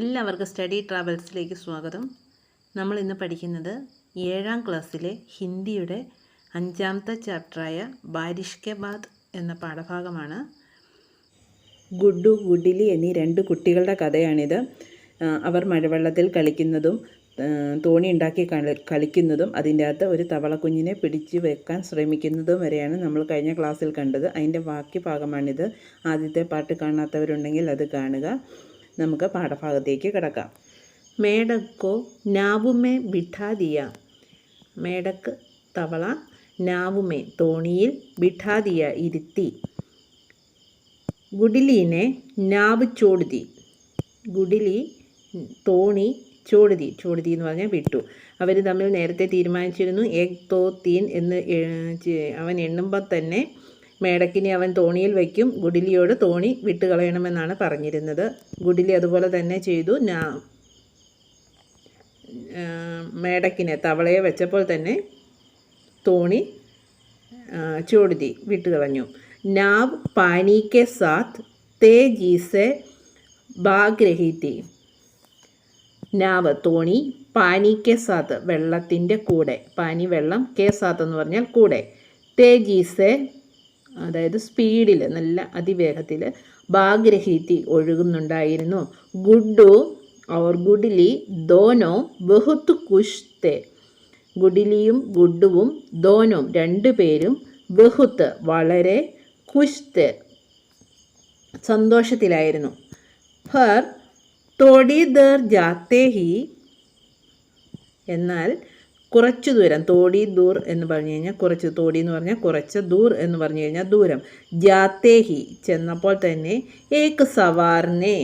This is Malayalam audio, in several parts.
എല്ലാവർക്കും സ്റ്റഡി ട്രാവൽസിലേക്ക് സ്വാഗതം. നമ്മൾ ഇന്ന് പഠിക്കുന്നത് ഏഴാം ക്ലാസ്സിലെ ഹിന്ദിയുടെ അഞ്ചാമത്തെ ചാപ്റ്ററായ ബാരിഷ് കെ ബാദ് എന്ന പാഠഭാഗമാണ്. ഗുഡു ഗുഡിലി എന്നീ രണ്ട് കുട്ടികളുടെ കഥയാണിത്. അവർ മഴവെള്ളത്തിൽ കളിക്കുന്നതും തോണി ഉണ്ടാക്കി കളിക്കുന്നതും അതിന്റെ അകത്ത് ഒരു തവളക്കുഞ്ഞിനെ പിടിച്ചു വെക്കാൻ ശ്രമിക്കുന്നതും വരെയാണ് നമ്മൾ കഴിഞ്ഞ ക്ലാസ്സിൽ കണ്ടത്. അതിന്റെ ബാക്കി ഭാഗമാണിത്. ആദ്യത്തെ പാട്ട് കാണാത്തവരുണ്ടെങ്കിൽ അത് കാണുക. നമുക്ക് പാഠഭാഗത്തേക്ക് കിടക്കാം. മേടക്കോ നാവുമേ ബിഠാദിയ മേടക്ക് തവള നാവുമേ തോണിയിൽ ബിഠാദിയ ഇരുത്തി. ഗുഡിലീനെ നാവ് ചോടുതി. ഗുഡിലി തോണി ചോടുതി. ചോടുതി എന്ന് പറഞ്ഞാൽ വിട്ടു. അവർ തമ്മിൽ നേരത്തെ തീരുമാനിച്ചിരുന്നു. ഏക് തോ തീൻ എന്ന് അവൻ എണ്ണുമ്പോൾ തന്നെ മേടക്കിനെ അവൻ തോണിയിൽ വയ്ക്കും. ഗുഡിലിയോട് തോണി വിട്ടുകളയണമെന്നാണ് പറഞ്ഞിരുന്നത്. ഗുഡിലി അതുപോലെ തന്നെ ചെയ്തു. ഞാ മേടക്കിനെ തവളയെ വെച്ചപ്പോൾ തന്നെ തോണി ചൂടുതി വിട്ടുകളഞ്ഞു. നാവ് പാനീക്കെ സാത്ത് തേ ജീസെ ബാഗ്രഹീത്തി നാവ് തോണി പാനി സാത്ത് വെള്ളത്തിന്റെ കൂടെ. പാനി വെള്ളം കെ സാത്ത് എന്ന് പറഞ്ഞാൽ കൂടെ. തേജീസെ അതായത് സ്പീഡിൽ നല്ല അതിവേഗത്തിൽ ഭാഗ്രഹീത്തി ഒഴുകുന്നുണ്ടായിരുന്നു. ഗുഡു ഓർ ഗുഡിലി ദോനോ ബഹുത്ത് കുഷ്തെ. ഗുഡിലിയും ഗുഡുവും ദോനും രണ്ടുപേരും ബഹുത്ത് വളരെ കുഷ്ത് സന്തോഷത്തിലായിരുന്നു. ഫർ തോടി ദർ ജാത്തേ ഹി എന്നാൽ കുറച്ചു ദൂരം തോടി ദൂർ എന്ന് പറഞ്ഞു കഴിഞ്ഞാൽ കുറച്ച് തോടി എന്ന് പറഞ്ഞാൽ കുറച്ച് ദൂർ എന്ന് പറഞ്ഞു കഴിഞ്ഞാൽ ദൂരം. ജാത്തേഹി ചെന്നപ്പോൾ തന്നെ ഏക്ക് സവാറിനെ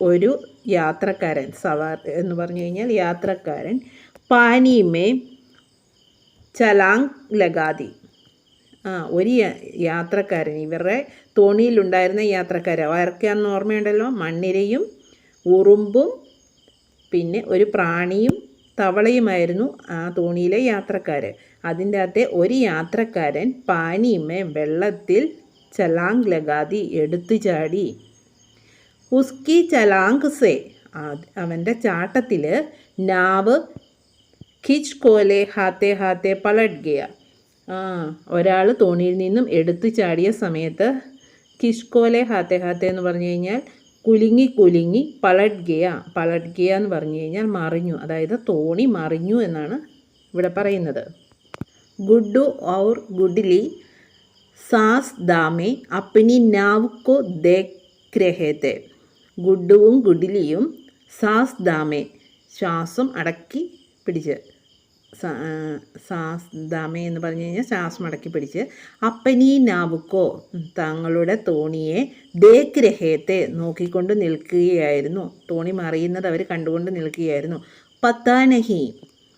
ഒരു യാത്രക്കാരൻ സവാർ എന്ന് പറഞ്ഞു കഴിഞ്ഞാൽ യാത്രക്കാരൻ പാനീമേ ചലാങ് ലഗാതി ആ ഒരു യാത്രക്കാരൻ ഇവരുടെ തോണിയിലുണ്ടായിരുന്ന യാത്രക്കാരൻ. ആർക്കാന്ന് ഓർമ്മയുണ്ടല്ലോ? മണ്ണിരയും ഉറുമ്പും പിന്നെ ഒരു പ്രാണിയും തവളയുമായിരുന്നു ആ തോണിയിലെ യാത്രക്കാർ അതിന്റെ അകത്തെ ഒരു യാത്രക്കാരൻ പാനിയുമേ വെള്ളത്തിൽ ചലാങ് ലഗാതി എടുത്തു ചാടി. ഉസ്കി ചലാങ് സേ അവന്റെ ചാട്ടത്തിൽ നാവ് ഖിച്ച് കോലെ ഹാത്തെ ഹാത്തെ പലട്ട് ആ ഒരാൾ തോണിയിൽ നിന്നും എടുത്തു ചാടിയ സമയത്ത് കിഷ്കോലെ ഹാത്തെ ഹാത്തെ എന്ന് പറഞ്ഞു കഴിഞ്ഞാൽ കുലുങ്ങി കുലുങ്ങി പളഡ്ഗിയ പളഡ്ഗിയ എന്ന് പറഞ്ഞു കഴിഞ്ഞാൽ മറിഞ്ഞു അതായത് തോണി മറിഞ്ഞു എന്നാണ് ഇവിടെ പറയുന്നത്. ഗുഡു ഔർ ഗുഡ്ലി സാസ് ദാമെ അപ്പനി നാവ് കോ ദേഖ് രഹേ തെ ഗുഡുവും ഗുഡിലിയും സാസ് ദാമെ ശ്വാസം അടക്കി പിടിച്ച്. സാസ് ദാമെ എന്ന് പറഞ്ഞു കഴിഞ്ഞാൽ ശ്വാസം മടക്കി പിടിച്ച് അപ്പനി നാവുക്കോ തങ്ങളുടെ തോണിയെ ദേക്ക് രഹേത്തെ നോക്കിക്കൊണ്ട് നിൽക്കുകയായിരുന്നു. തോണി മറിയുന്നത് അവർ കണ്ടുകൊണ്ട് നിൽക്കുകയായിരുന്നു. പത്താനഹി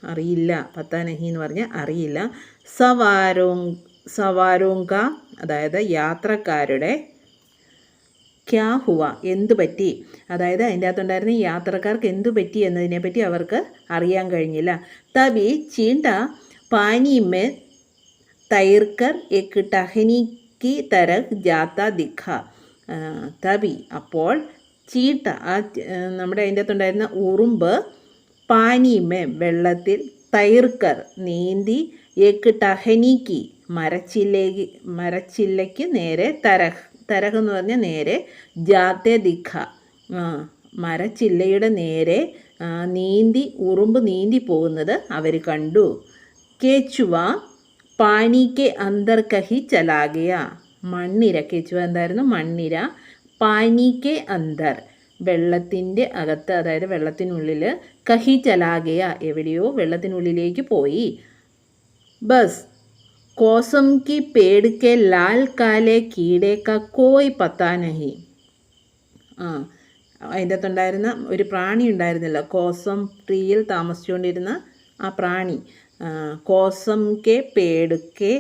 അറിയില്ല പത്താനഹി എന്ന് പറഞ്ഞാൽ അറിയില്ല. സവാരോങ് സവാരോങ്ക അതായത് യാത്രക്കാരുടെ ക്യാ ഹുവ എന്തു പറ്റി? അതായത് അതിന്റെ അകത്തുണ്ടായിരുന്ന യാത്രക്കാർക്ക് എന്തു പറ്റി എന്നതിനെ പറ്റി അവർക്ക് അറിയാൻ കഴിഞ്ഞില്ല. തബി ചീണ്ട പാനിമേ തൈർക്കർ എക്ക് ടഹനിക്ക് തരക് ജാത്ത ദിഖ. തബി അപ്പോൾ ചീട്ട ആ, നമ്മുടെ അതിന്റെ അകത്തുണ്ടായിരുന്ന ഉറുമ്പ് പാനിമേ വെള്ളത്തിൽ തൈർക്കർ നീന്തി എക്ക് ടഹനിക്ക് മരച്ചില്ലേക്ക് മരച്ചില്ലയ്ക്ക് നേരെ തരഹ് തരഹ് എന്ന് പറഞ്ഞാൽ നേരെ ജാത്തെ ദിഖ. മരച്ചില്ലയുടെ നേരെ നീന്തി ഉറുമ്പ് നീന്തി പോകുന്നത് അവർ കണ്ടു. കേച്ചുവ പാനിക്ക് അന്തർ കഹി ചലാകിയ മണ്ണിര കേച്ചുവ എന്തായിരുന്നു? മണ്ണിര. പാനിക്ക് അന്തർ വെള്ളത്തിന്റെ അകത്ത് അതായത് വെള്ളത്തിനുള്ളിൽ കഹി ചലാകയ എവിടെയോ വെള്ളത്തിനുള്ളിലേക്ക് പോയി. ബസ് കോസം की पेड़ के लाल काले कीड़े का कोई पता नहीं ആ അതിൻ്റെ അകത്തുണ്ടായിരുന്ന ഒരു പ്രാണി ഉണ്ടായിരുന്നില്ല കോസം ട്രീയിൽ താമസിച്ചുകൊണ്ടിരുന്ന ആ പ്രാണി ആ, കോസം കെ പേടുക്കെ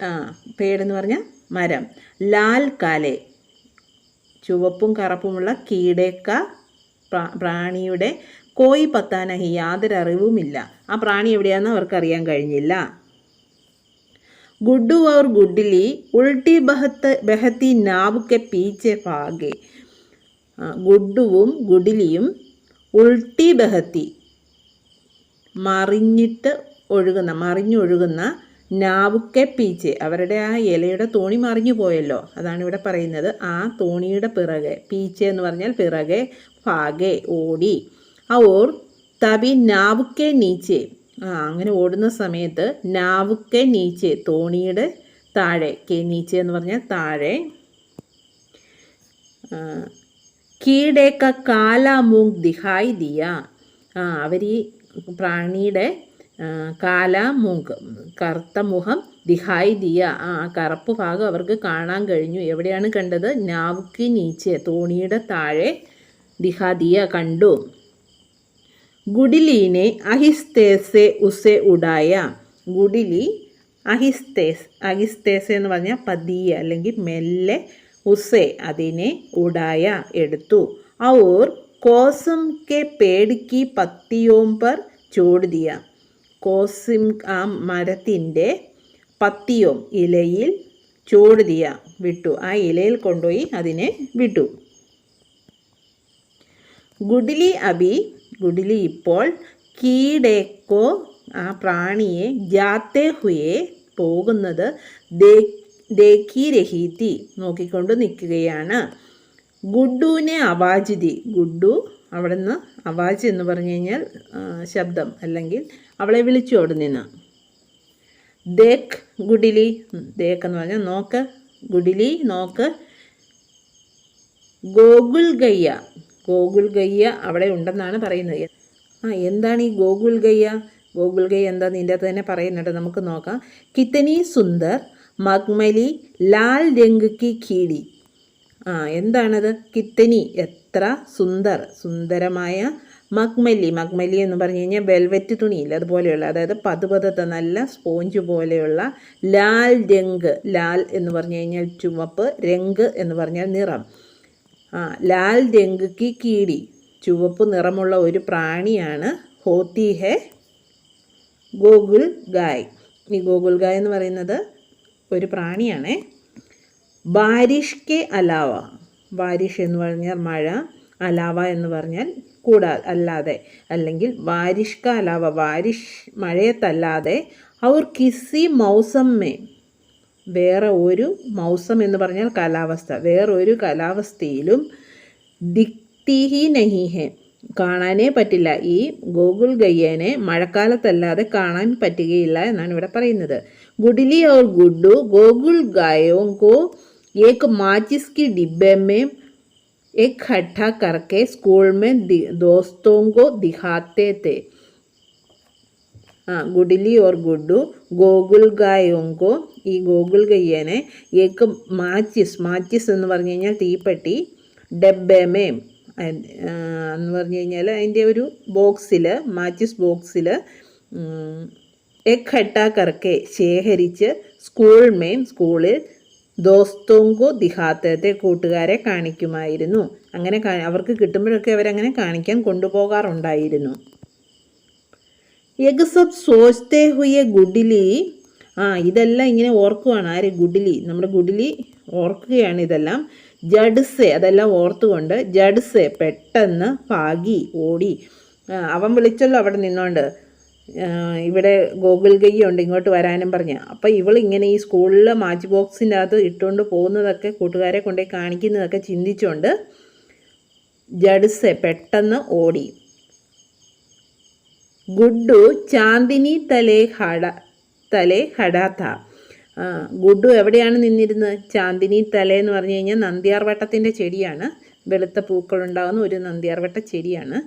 ആ പേടെന്ന് പറഞ്ഞാൽ മരം ലാൽ കാലെ ചുവപ്പും കറുപ്പുമുള്ള കീടേക്ക പ്രാ- പ്രാണിയുടെ കോയി പത്താനഹി യാതൊരു അറിവുമില്ല ആ പ്രാണി എവിടെയാണെന്ന് അവർക്ക് അറിയാൻ കഴിഞ്ഞില്ല गुड्डू और गुड्डली उल्टी बहत बहती नाव के पीछे भागे ആ, ഗുഡുവും ഗുഡിലിയും ഉൾട്ടി ബഹത്തി മറിഞ്ഞിട്ട് ഒഴുകുന്ന മറിഞ്ഞൊഴുകുന്ന നാവുക്കെ പീച്ചെ അവരുടെ ആ ഇലയുടെ തോണി മറിഞ്ഞു പോയല്ലോ അതാണ് ഇവിടെ പറയുന്നത് ആ തോണിയുടെ പിറകെ പീച്ചെ എന്ന് പറഞ്ഞാൽ പിറകെ ഭാഗെ ഓടി ഔർ തബി നാവുക്കെ നീച്ചെ ആ അങ്ങനെ ഓടുന്ന സമയത്ത് നാവുക്കെ നീച്ചെ തോണിയുടെ താഴെ കെ നീച്ചെ എന്ന് പറഞ്ഞാൽ താഴെ. കീടേക്ക കാല മൂങ് ദിഹായി ദിയ. ആ അവർ ഈ പ്രാണിയുടെ കാല കറുത്ത മുഖം ദിഹായ് ദിയ. ആ കറുപ്പ് ഭാഗം അവർക്ക് കാണാൻ കഴിഞ്ഞു. എവിടെയാണ് കണ്ടത്? നാവുക്കി നീച്ചെ തോണിയുടെ താഴെ ദിഹാദിയ കണ്ടു. ഗുഡിലീനെ അഹിസ്തേസെ ഉസെ ഉടായ ഗുഡിലി അഹിസ്തേസ് അഹിസ്തേസ് എന്ന് പറഞ്ഞാൽ പതിയെ അല്ലെങ്കിൽ മെല്ലെ ഉസെ അതിനെ ഉടായ എടുത്തു. ഔർ കോസം കെ പേടിക്ക് പത്തിയോം പർ ചോട് ദിയ കോസിം ആ മരത്തിന്റെ പത്തിയോം ഇലയിൽ ചോട് ദിയ വിട്ടു. ആ ഇലയിൽ കൊണ്ടുപോയി അതിനെ വിട്ടു. ഗുഡിലി അബി ഗുഡിലി ഇപ്പോൾ കീടേക്കോ ആ പ്രാണിയെ ജാത്തേ ഹുയെ പോകുന്നത് ദേ- ദേഖി രഹീതി നോക്കിക്കൊണ്ട് നിൽക്കുകയാണ്. ഗുഡുവിനെ അവാജിതി ഗുഡു അവിടെ നിന്ന് അവാജ് എന്ന് പറഞ്ഞു കഴിഞ്ഞാൽ ശബ്ദം അല്ലെങ്കിൽ അവളെ വിളിച്ചു അവിടെ നിന്ന് ദേഖ് ഗുഡിലി ദേഖ് എന്ന് പറഞ്ഞാൽ നോക്ക് ഗുഡിലി നോക്ക്. ഗോകുൽ ഗയ്യ ഗോകുൽ ഗയ്യ അവിടെ ഉണ്ടെന്നാണ് പറയുന്നത്. ആ എന്താണ് ഈ ഗോകുൽ ഗയ്യ? ഗോകുൽ ഗയ്യ എന്താ നിന്റെ അകത്ത് തന്നെ പറയുന്നുണ്ട്. നമുക്ക് നോക്കാം. കിത്തനി സുന്ദർ മഗ്മലി ലാൽ രംഗ് കി കീടി. ആ എന്താണത്? കിത്തനി. എത്ര സുന്ദർ സുന്ദരമായ മഗ്മലി. മഗ്മലി എന്ന് പറഞ്ഞു കഴിഞ്ഞാൽ വെൽവെറ്റ് തുണിയില്ല? അതുപോലെയുള്ള അതായത് പതുപതത്ത നല്ല സ്പോഞ്ച് പോലെയുള്ള ലാൽ രംഗ്. ലാൽ എന്ന് പറഞ്ഞു കഴിഞ്ഞാൽ ചുവപ്പ് രംഗ് എന്ന് പറഞ്ഞാൽ നിറം. ആ ലാൽ രംഗ് കി കീടി. ചുവപ്പ് നിറമുള്ള ഒരു പ്രാണിയാണ് ഹോത്തി ഹെ ഗോകുൽ ഗായ്. ഈ ഗോകുൽ ഗായ് എന്ന് പറയുന്നത് ഒരു പ്രാണിയാണേ. ബാരിഷ് കെ അലാവ. ബാരിഷ് എന്ന് പറഞ്ഞാൽ മഴ അലാവ എന്ന് പറഞ്ഞാൽ കൂടാ അല്ലാതെ. അല്ലെങ്കിൽ ബാരിഷ് ക അലാവ ബാരിഷ് മഴയത്തല്ലാതെ. അവർ കിസി മൗസമ്മേ വേറെ ഒരു മൗസം എന്ന് പറഞ്ഞാൽ കാലാവസ്ഥ വേറൊരു കാലാവസ്ഥയിലും ദിക്തിഹി നഹിഹെ കാണാനേ പറ്റില്ല ഈ ഗോകുൽ ഗയ്യനെ മഴക്കാലത്തല്ലാതെ കാണാൻ പറ്റുകയില്ല എന്നാണ് ഇവിടെ പറയുന്നത് ഗുഡിലി और गुड्डू गोकुल गायों को एक माचिस की डिब्बे में इकट्ठा करके स्कूल में दि- दोस्तों को दिखाते थे ആ ഗുഡിലി ഓർ ഗുഡു ഗോകുൽ ഗായോങ്കോ ഈ ഗോകുൽ ഗയ്യനെ ഏക്ക് മാച്ചിസ് മാച്ചിസ് എന്ന് പറഞ്ഞു കഴിഞ്ഞാൽ തീപ്പെട്ടി ഡബ്ബേമേം എന്ന് പറഞ്ഞു കഴിഞ്ഞാൽ അതിന്റെ ഒരു ബോക്സിൽ മാച്ചിസ് ബോക്സിൽ എക് കറക്കെ ശേഖരിച്ച് സ്കൂൾ മെയിൻ സ്കൂളിൽ ദോസ്തോങ്കോ ദിഹാത്തത്തെ കൂട്ടുകാരെ കാണിക്കുമായിരുന്നു. അങ്ങനെ അവർക്ക് കിട്ടുമ്പോഴൊക്കെ അവരങ്ങനെ കാണിക്കാൻ കൊണ്ടുപോകാറുണ്ടായിരുന്നു. യഗ് സബ് സോച്ചത്തെ ഹുയെ ഗുഡിലി. ആ ഇതെല്ലാം ഇങ്ങനെ ഓർക്കുവാണ്. ആര്? ഗുഡിലി. നമ്മുടെ ഗുഡിലി ഓർക്കുകയാണ് ഇതെല്ലാം. ജഡ്സെ അതെല്ലാം ഓർത്തുകൊണ്ട് ജഡ്സെ പെട്ടെന്ന് പാകി ഓടി. അവൻ വിളിച്ചല്ലോ അവിടെ നിന്നോണ്ട്. ഇവിടെ ഗോകുൽ ഗയ്യുണ്ട് ഇങ്ങോട്ട് വരാനും പറഞ്ഞ്. അപ്പോൾ ഇവൾ ഇങ്ങനെ ഈ സ്കൂളിൽ മാച്ച് ബോക്സിന്റെ അകത്ത് ഇട്ടുകൊണ്ട് പോകുന്നതൊക്കെ കൂട്ടുകാരെ കൊണ്ടുപോയി കാണിക്കുന്നതൊക്കെ ചിന്തിച്ചുകൊണ്ട് ജഡ്സെ പെട്ടെന്ന് ഓടി. ഗുഡു ചാന്ദിനി തലേ ഹട തലേ ഹടാത്ത. ഗുഡു എവിടെയാണ് നിന്നിരുന്നത്? ചാന്ദിനി തല എന്ന് പറഞ്ഞു കഴിഞ്ഞാൽ നന്ദിയാർവട്ടത്തിന്റെ ചെടിയാണ്. വെളുത്ത പൂക്കളുണ്ടാകുന്ന ഒരു നന്ദിയാർവട്ട ചെടിയാണ്.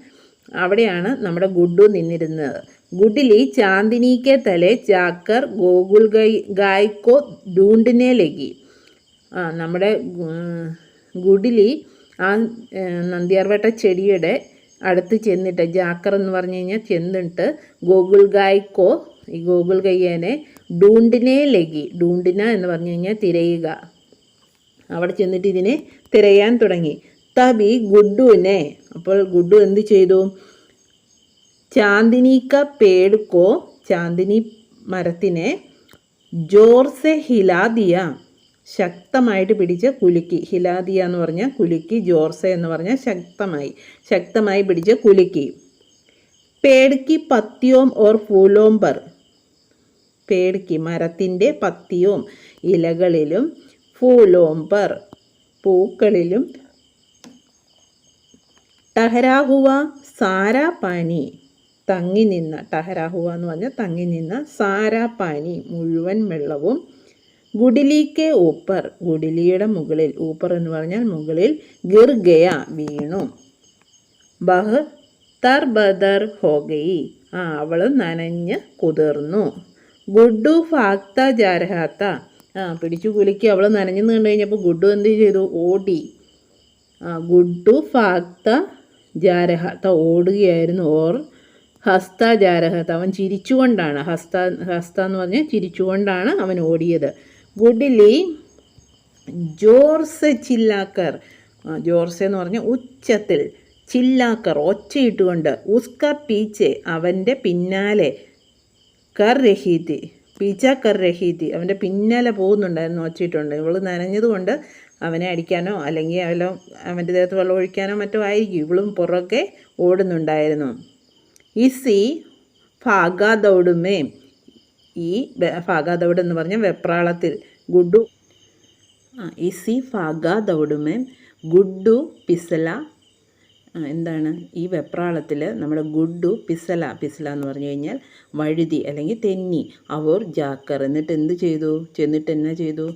അവിടെയാണ് നമ്മുടെ ഗുഡു നിന്നിരുന്നത്. ഗുഡിലി ചാന്ദിനിക്കെ തലേ ചാക്കർ ഗോകുൽ ഗൈ ഗായ്ക്കോ ഡൂണ്ടിനെ ലഗി നമ്മുടെ ഗുഡിലി ആ നന്ദിയാർവട്ട ചെടിയുടെ അടുത്ത് ചെന്നിട്ട് ജാക്കർ എന്ന് പറഞ്ഞു കഴിഞ്ഞാൽ ചെന്നിട്ട് ഗോകുൽ ഗായ്ക്കോ ഈ ഗോകുൽ ഗയ്യനെ ഡൂണ്ടിനെ ലഗി ഡൂണ്ടിന എന്ന് പറഞ്ഞു കഴിഞ്ഞാൽ തിരയുക. അവിടെ ചെന്നിട്ട് ഇതിനെ തിരയാൻ തുടങ്ങി. തബി ഗുഡുവിനെ അപ്പോൾ ഗുഡു എന്ത് ചെയ്തു? ചാന്ദിനിക്ക പേടുക്കോ ചാന്ദിനി മരത്തിനെ ജോർസെ ഹിലാദിയ ശക്തമായിട്ട് പിടിച്ച് കുലുക്കി. ഹിലാദിയ എന്ന് പറഞ്ഞാൽ കുലുക്കി ജോർസ എന്ന് പറഞ്ഞാൽ ശക്തമായി ശക്തമായി പിടിച്ച് കുലുക്കി. പേടുക്കി പത്തിയോം ഓർ ഫൂലോം പർ പേടുക്കി മരത്തിന്റെ പത്തിയോം ഇലകളിലും ഫൂലോംബർ പൂക്കളിലും ടഹരാഹുവ സാരാ പാനി തങ്ങി നിന്ന ടഹരാഹുവ എന്ന് പറഞ്ഞാൽ തങ്ങി നിന്ന സാരാ പാനി മുഴുവൻ വെള്ളവും ഗുഡിലിക്ക് ഊപ്പർ. ഗുഡിലിയുടെ മുകളിൽ ഊപ്പർ എന്ന് പറഞ്ഞാൽ മുകളിൽ ഗിർഗയ വീണു. ബഹ് തർ ബദർ ഹോഗയി. ആ അവൾ നനഞ്ഞ് കുതിർന്നു. ഗുഡു ഫാക്ത ജാരഹാത്ത. ആ പിടിച്ചു കുലുക്കി അവൾ നനഞ്ഞു കണ്ടു കഴിഞ്ഞപ്പോൾ ഗുഡു എന്ത് ചെയ്തു? ഓടി. ആ ഗുഡു ഫാക്ത ജാരഹാത്ത ഓടുകയായിരുന്നു. ഓർ ഹസ്ത ജാരഹത്ത. അവൻ ചിരിച്ചുകൊണ്ടാണ്. ഹസ്ത ഹസ്ത എന്ന് പറഞ്ഞാൽ ചിരിച്ചുകൊണ്ടാണ് അവൻ ഓടിയത്. ഗുഡിലി ജോർസ് ചില്ലാക്കർ ജോർസ് എന്ന് പറഞ്ഞ ഉച്ചത്തിൽ ചില്ലാക്കർ ഒച്ചയിട്ടുകൊണ്ട് ഉസ്ക പീച്ചെ അവന്റെ പിന്നാലെ കർ രഹീതി പീച്ച കർ രഹീതി. അവന്റെ പിന്നാലെ പോകുന്നുണ്ടായിരുന്നു ഒച്ചയിട്ടുണ്ട് ഇവൾ നനഞ്ഞതുകൊണ്ട് അവനെ അടിക്കാനോ അല്ലെങ്കിൽ അവലോ അവന്റെ ദേഹത്ത് വെള്ളം ഒഴിക്കാനോ മറ്റോ ആയിരിക്കും. ഇവളും പുറകെ ഓടുന്നുണ്ടായിരുന്നു. ഇസി ഫാഗാദൗടുമേ ഈ ഫാഗാദൗഡ് എന്ന് പറഞ്ഞ വെപ്രാളത്തിൽ ഗുഡു ഇസി ഫാഗാദൗഡുമേ ഗുഡു പിസല എന്താണ് ഈ വെപ്രാളത്തിൽ നമ്മുടെ ഗുഡു പിസല പിസല എന്ന് പറഞ്ഞു കഴിഞ്ഞാൽ വഴുതി അല്ലെങ്കിൽ തെന്നി അവർ ജാക്കർ. എന്നിട്ട് എന്ത് ചെയ്തു? ചെന്നിട്ട് എന്നാ ചെയ്തു?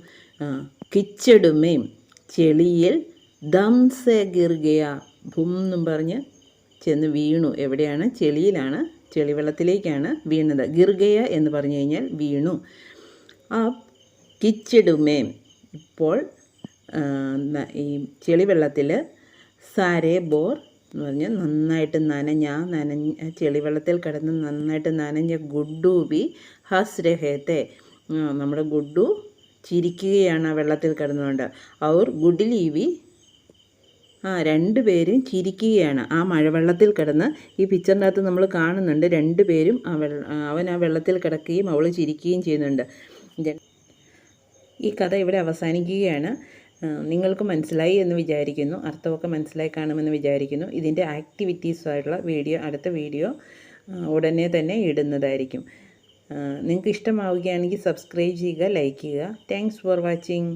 കിച്ചടുമേം ചെളിയിൽ ദംസെ ഗിർഗയ ഭും എന്നും പറഞ്ഞ് ചെന്ന് വീണു. എവിടെയാണ്? ചെളിയിലാണ് ചെളിവെള്ളത്തിലേക്കാണ് വീണത്. ഗിർഗയ എന്ന് പറഞ്ഞു കഴിഞ്ഞാൽ വീണു. ആ കിച്ചിടുമേം. ഇപ്പോൾ ഈ ചെളിവെള്ളത്തിൽ സാരേ ബോർ എന്ന് പറഞ്ഞ് നന്നായിട്ട് നനഞ്ഞ നനഞ്ഞ ചെളിവെള്ളത്തിൽ കിടന്ന് നന്നായിട്ട് നനഞ്ഞ ഗുഡ്ഡു ഹസ് രഹേത്തെ നമ്മുടെ ഗുഡ്ഡു ചിരിക്കുകയാണ് ആ വെള്ളത്തിൽ കിടന്നുകൊണ്ട്. അവർ ഗുഡിലീവി ആ രണ്ടുപേരും ചിരിക്കുകയാണ്. ആ മഴവെള്ളത്തിൽ കിടന്ന് ഈ പിക്ചറിനകത്ത് നമ്മൾ കാണുന്നുണ്ട് രണ്ടുപേരും ആ വെള്ള അവൻ ആ വെള്ളത്തിൽ കിടക്കുകയും അവൾ ചിരിക്കുകയും ചെയ്യുന്നുണ്ട്. ഈ കഥ ഇവിടെ അവസാനിക്കുകയാണ്. നിങ്ങൾക്ക് മനസ്സിലായി എന്ന് വിചാരിക്കുന്നു. അർത്ഥമൊക്കെ മനസ്സിലായി കാണുമെന്ന് വിചാരിക്കുന്നു. ഇതിന്റെ ആക്ടിവിറ്റീസായിട്ടുള്ള വീഡിയോ അടുത്ത വീഡിയോ ഉടനെ തന്നെ ഇടുന്നതായിരിക്കും. നിങ്ങൾക്ക് ഇഷ്ടമാവുകയാണെങ്കിൽ സബ്സ്ക്രൈബ് ചെയ്യുക ലൈക്ക് ചെയ്യുക. Thanks for watching